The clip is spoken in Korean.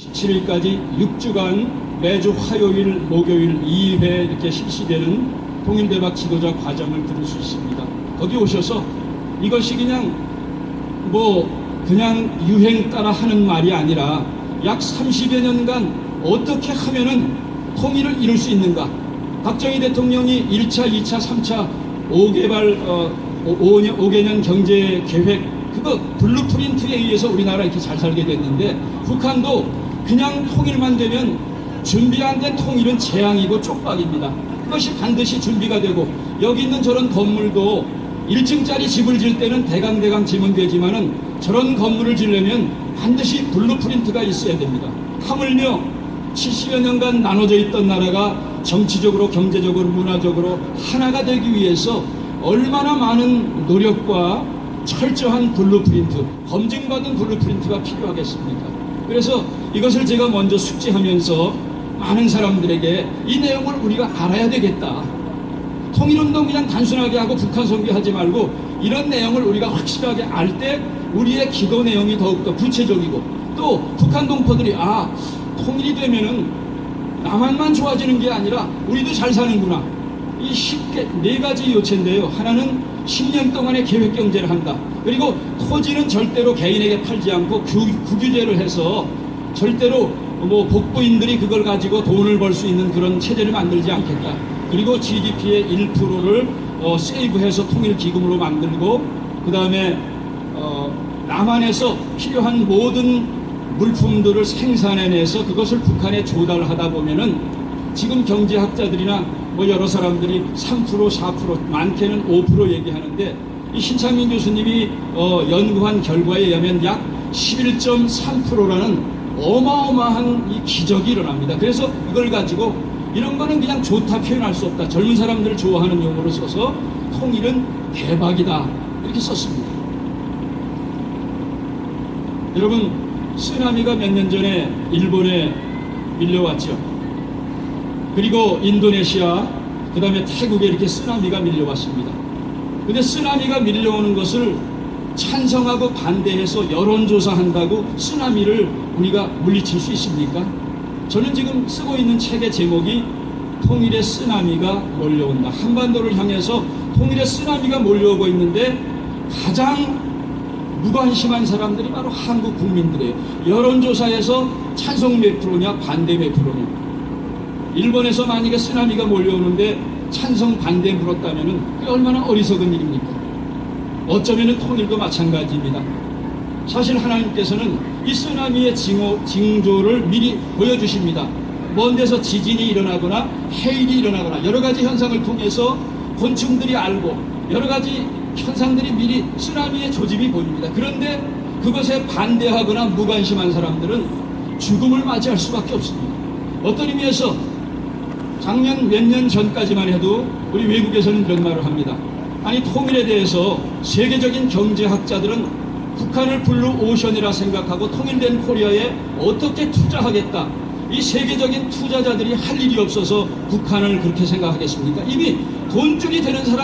17일까지 6주간 매주 화요일, 목요일 2회 이렇게 실시되는 통일대박 지도자 과정을 들을 수 있습니다. 거기 오셔서 이것이 그냥 뭐 그냥 유행 따라 하는 말이 아니라 약 30여 년간 어떻게 하면은 통일을 이룰 수 있는가? 박정희 대통령이 1차, 2차, 3차 5개발 어, 5년, 5개년 경제 계획 그거 블루프린트에 의해서 우리나라 이렇게 잘 살게 됐는데 북한도 그냥 통일만 되면 준비 안 된 통일은 재앙이고 쪽박입니다. 그것이 반드시 준비가 되고 여기 있는 저런 건물도 1층짜리 집을 질 때는 대강대강 지면 되지만은 저런 건물을 지려면 반드시 블루프린트가 있어야 됩니다. 하물며 70여 년간 나눠져 있던 나라가 정치적으로 경제적으로 문화적으로 하나가 되기 위해서 얼마나 많은 노력과 철저한 블루프린트, 검증받은 블루프린트가 필요하겠습니까? 그래서 이것을 제가 먼저 숙지하면서 많은 사람들에게 이 내용을 우리가 알아야 되겠다. 통일운동 그냥 단순하게 하고 북한 선교하지 말고 이런 내용을 우리가 확실하게 알 때 우리의 기도 내용이 더욱더 구체적이고 또 북한 동포들이 아 통일이 되면은 남한만 좋아지는 게 아니라 우리도 잘 사는구나 이 쉽게 네 가지 요체인데요 하나는 10년 동안의 계획 경제를 한다 그리고 토지는 절대로 개인에게 팔지 않고 구, 국유제를 해서 절대로 뭐 복부인들이 그걸 가지고 돈을 벌 수 있는 그런 체제를 만들지 않겠다. 그리고 GDP의 1%를 어, 세이브해서 통일 기금으로 만들고 그 다음에 어, 남한에서 필요한 모든 물품들을 생산해내서 그것을 북한에 조달하다 보면은 지금 경제학자들이나 뭐 여러 사람들이 3% 4% 많게는 5% 얘기하는데 이 신창민 교수님이 어, 연구한 결과에 의하면 약 11.3%라는 어마어마한 이 기적이 일어납니다. 그래서 이걸 가지고 이런 거는 그냥 좋다 표현할 수 없다. 젊은 사람들을 좋아하는 용어로 써서 통일은 대박이다. 이렇게 썼습니다. 여러분, 쓰나미가 몇 년 전에 일본에 밀려왔죠. 그리고 인도네시아, 그 다음에 태국에 이렇게 쓰나미가 밀려왔습니다. 근데 쓰나미가 밀려오는 것을 찬성하고 반대해서 여론조사한다고 쓰나미를 우리가 물리칠 수 있습니까? 저는 지금 쓰고 있는 책의 제목이 통일의 쓰나미가 몰려온다. 한반도를 향해서 통일의 쓰나미가 몰려오고 있는데 가장 무관심한 사람들이 바로 한국 국민들이에요. 여론조사에서 찬성 몇 프로냐, 반대 몇 프로냐. 일본에서 만약에 쓰나미가 몰려오는데 찬성 반대 물었다면은 그게 얼마나 어리석은 일입니까? 어쩌면 통일도 마찬가지입니다. 사실 하나님께서는 이 쓰나미의 징후, 징조를 미리 보여주십니다. 먼 데서 지진이 일어나거나 해일이 일어나거나 여러 가지 현상을 통해서 곤충들이 알고 여러 가지 현상들이 미리 쓰나미의 조짐이 보입니다. 그런데 그것에 반대하거나 무관심한 사람들은 죽음을 맞이할 수밖에 없습니다. 어떤 의미에서 작년 몇 년 전까지만 해도 우리 외국에서는 이런 말을 합니다. 아니 통일에 대해서 세계적인 경제학자들은 북한을 블루 오션이라 생각하고 통일된 코리아에 어떻게 투자하겠다. 이 세계적인 투자자들이 할 일이 없어서 북한을 그렇게 생각하겠습니까? 이미 돈줄이 되는 사람